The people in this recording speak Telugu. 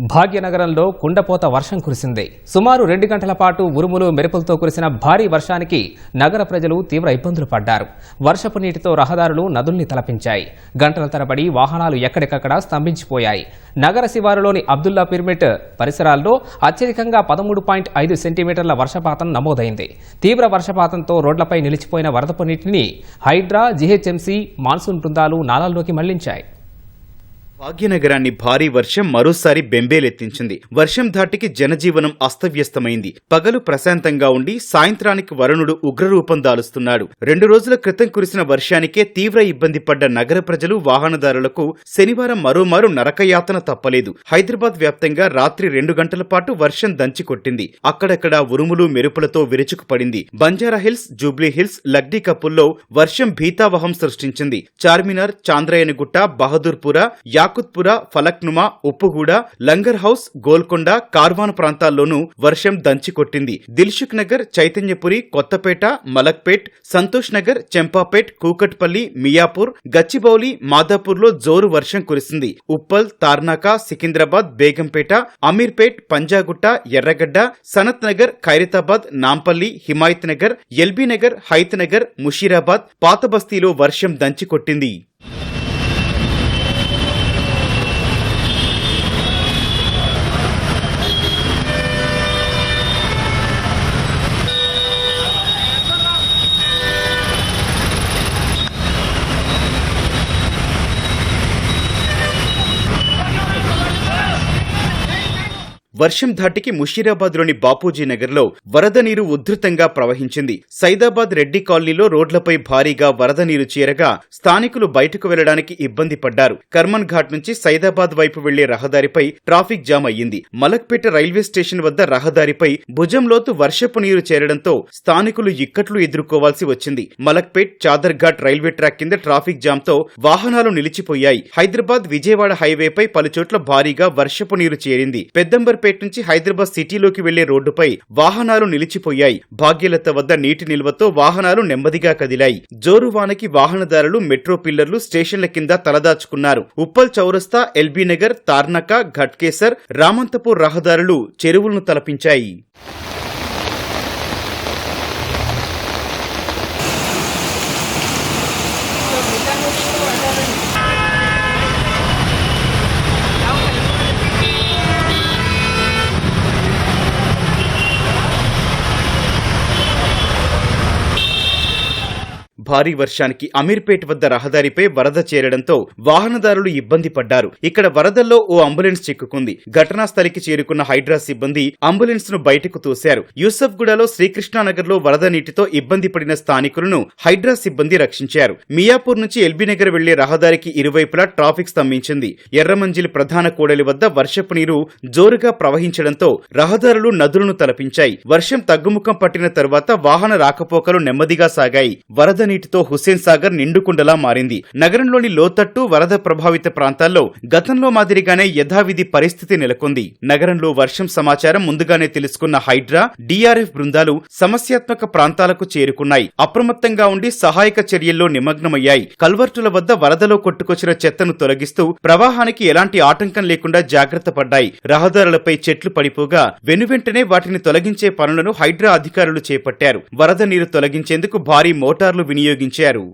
భాగ్యనగరంలో కుండపోత వర్షం కురిసింది. సుమారు రెండు గంటల పాటు ఉరుములు మెరుపులతో కురిసిన భారీ వర్షానికి నగర ప్రజలు తీవ్ర ఇబ్బందులు పడ్డారు. వర్షపు నీటితో రహదారులు నదుల్ని తలపించాయి. గంటల తరబడి వాహనాలు ఎక్కడికక్కడ స్తంభించిపోయాయి. నగర శివారులోని అబ్దుల్లా పిరమిడ్ పరిసరాల్లో అత్యధికంగా పదమూడు పాయింట్ ఐదు సెంటీమీటర్ల వర్షపాతం నమోదైంది. తీవ్ర వర్షపాతంతో రోడ్లపై నిలిచిపోయిన వరదపు నీటిని హైడ్రా జీహెచ్ఎంసీ మాన్సూన్ బృందాలు నాలాల్లోకి మళ్ళించాయి. భాగ్యనగరాన్ని భారీ వర్షం మరోసారి బెంబేలెత్తించింది. వర్షం ధాటికి జనజీవనం అస్తవ్యస్తమైంది. పగలు ప్రశాంతంగా ఉండి సాయంత్రానికి వరుణుడు ఉగ్రరూపం దాలుస్తున్నాడు. రెండు రోజుల క్రితం కురిసిన వర్షానికే తీవ్ర ఇబ్బంది పడ్డ నగర ప్రజలు వాహనదారులకు శనివారం మరోమారు నరకయాతన తప్పలేదు. హైదరాబాద్ వ్యాప్తంగా రాత్రి రెండు గంటల పాటు వర్షం దంచి కొట్టింది. అక్కడక్కడ ఉరుములు మెరుపులతో విరుచుకుపడింది. బంజారా హిల్స్ జూబ్లీ హిల్స్ లగ్డీ వర్షం భీతావహం సృష్టించింది. చార్మినార్ చాంద్రాయణగుట్ట బహదూర్పుర యాకుత్పుర ఫలక్నుమా ఉప్పుగూడ లంగర్ హౌస్ గోల్కొండ కార్వాన్ ప్రాంతాల్లోనూ వర్షం దంచి కొట్టింది. నగర్ చైతన్యపురి కొత్తపేట మలక్పేట్ సంతోష్ నగర్ చెంపాపేట్ కూకట్పల్లి మియాపూర్ గచ్చిబౌలి మాదాపూర్లో జోరు వర్షం కురిసింది. ఉప్పల్ తార్నాక సికింద్రాబాద్ బేగంపేట అమీర్పేట్ పంజాగుట్ట ఎర్రగడ్డ సనత్ నగర్ ఖైరతాబాద్ నాంపల్లి హిమాయత్ నగర్ ఎల్బీ నగర్ హైత్ నగర్ ముషీరాబాద్ పాతబస్తీలో వర్షం దంచి కొట్టింది వర్షం ధాటికి ముషీరాబాద్లోని బాపూజీ నగర్లో వరద నీరు ఉధృతంగా ప్రవహించింది. సైదాబాద్ రెడ్డి కాలనీలో రోడ్లపై భారీగా వరద నీరు చేరగా స్థానికులు బయటకు వెళ్ళడానికి ఇబ్బంది పడ్డారు. కర్మన్ ఘాట్ నుంచి సైదాబాద్ వైపు వెళ్ళే రహదారిపై ట్రాఫిక్ జామ్ అయ్యింది. మలక్పేట రైల్వే స్టేషన్ వద్ద రహదారిపై భుజంలోతు వర్షపు నీరు చేరడంతో స్థానికులు ఇక్కట్లు ఎదుర్కోవాల్సి వచ్చింది. మలక్పేట్ చాదర్ఘాట్ రైల్వే ట్రాక్ కింద ట్రాఫిక్ జామ్తో వాహనాలు నిలిచిపోయాయి. హైదరాబాద్ విజయవాడ హైవేపై పలుచోట్ల భారీగా వర్షపు నీరు చేరింది. పెద్దంబర్పేట నుంచి హైదరాబాద్ సిటీలోకి వెళ్ళే రోడ్డుపై వాహనాలు నిలిచిపోయాయి. భాగ్యలత వద్ద నీటి నిల్వతో వాహనాలు నెమ్మదిగా కదిలాయి. జోరువానకి వాహనదారులు మెట్రో పిల్లర్లు స్టేషన్ల కింద తలదాచుకున్నారు. ఉప్పల్ చౌరస్తా ఎల్బీ నగర్ తార్నక ఘట్కేసర్ రామంతపూర్ రహదారులు చెరువులను తలపించాయి. భారీ వర్షానికి అమీర్పేట్ వద్ద రహదారిపై వరద చేరడంతో వాహనదారులు ఇబ్బంది పడ్డారు. ఇక్కడ వరదల్లో ఓ అంబులెన్స్ చిక్కుకుంది. ఘటనా స్థలికి చేరుకున్న హైడ్రా సిబ్బంది అంబులెన్స్ను బయటకు తోశారు. యూసఫ్గూడలో శ్రీకృష్ణానగర్లో వరద నీటితో ఇబ్బంది పడిన స్థానికులను హైడ్రా సిబ్బంది రక్షించారు. మియాపూర్ నుంచి ఎల్బీనగర్ వెళ్ళే రహదారికి ఇరువైపులా ట్రాఫిక్ స్తంభించింది. ఎర్రమంజిలి ప్రధాన కూడలి వద్ద వర్షపు నీరు జోరుగా ప్రవహించడంతో రహదారులు నదులను తలపించాయి. వర్షం తగ్గుముఖం పట్టిన తరువాత వాహన రాకపోకలు నెమ్మదిగా సాగాయి. వరద నీటి నీటితో హుస్సేన్ సాగర్ నిండుకుండలా మారింది. నగరంలోని లోతట్టు వరద ప్రభావిత ప్రాంతాల్లో గతంలో మాదిరిగానే యథావిధి పరిస్థితి నెలకొంది. నగరంలో వర్షం సమాచారం ముందుగానే తెలుసుకున్న హైడ్రా డిఆర్ఎఫ్ బృందాలు సమస్యాత్మక ప్రాంతాలకు చేరుకున్నాయి. అప్రమత్తంగా ఉండి సహాయక చర్యల్లో నిమగ్నమయ్యాయి. కల్వర్టుల వద్ద వరదలో కొట్టుకొచ్చిన చెత్తను తొలగిస్తూ ప్రవాహానికి ఎలాంటి ఆటంకం లేకుండా జాగ్రత్త పడ్డాయి. రహదారులపై చెట్లు పడిపోగా వెనువెంటనే వాటిని తొలగించే పనులను హైడ్రా అధికారులు చేపట్టారు. వరద నీరు తొలగించేందుకు భారీ మోటార్లు వినియోగించారు